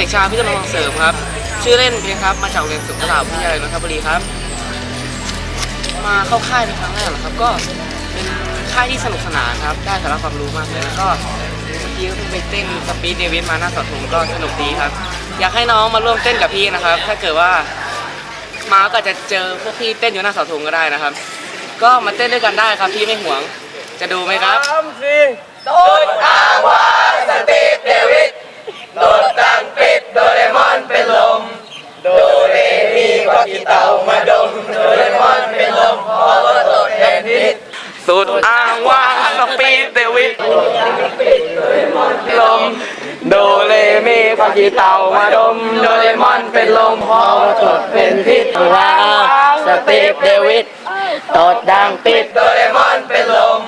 เด็กชายพิจารณาเสริมครับ ชื่อเล่นเพชรครับ มาจากโรงเรียนสุขลาวิทยาลัยนนทบุรีครับ มาเข้าค่ายเป็นครั้งแรกเหรอครับ ก็เป็นค่ายที่สนุกสนานครับ ได้สาระความรู้มากเลย แล้วก็เมื่อกี้ก็เพิ่งไปเต้นสปีดเดวิดมาหน้าเสาธงก็สนุกดีครับ อยากให้น้องมาร่วมเต้นกับพี่นะครับ ถ้าเกิดว่ามาก็อาจจะเจอพวกพี่เต้นอยู่หน้าเสาธงก็ได้นะครับ ก็มาเต้นด้วยกันได้ครับพี่ไม่ห่วง จะดูไหมครับสุด อ้างว่างสปีดเดวิดลมโดเลมีพากีเต่ามาดมโดเรมอนเป็นลมพอตดเป็นพิษว้างสตีฟเดวิดตดดังปิดโดเรมอนเป็นลม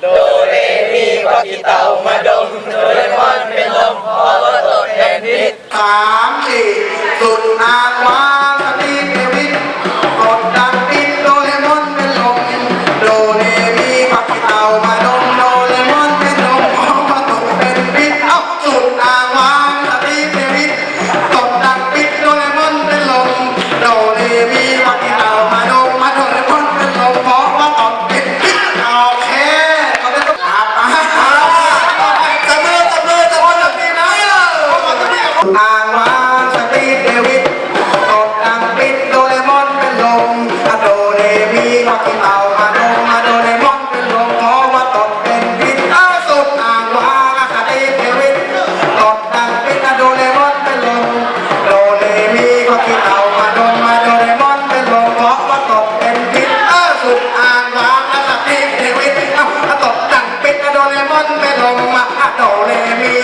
โดเลมีพากีเต่ามาดมโดเรมอนเป็นลมพอตดเป็นพิษสามสี่สุดอ้างว่าง ที่เอามาโนมาโดเรมอเป็นลวงพ่อมาตกเป็นพิษอาสุดอ่างวาอาคาเดเทวิตตกดังเป็นอะโดเรมอเป็นลวงโดเรมีก็ที่เอามาโนมาโดเรมอเป็นลวงพ่อมาตกเป็นพิษอาสุดอ่างวาอาคาเดเทวิตตกดังเป็นอะโดเรมอเป็นลวมาอะโดเรมี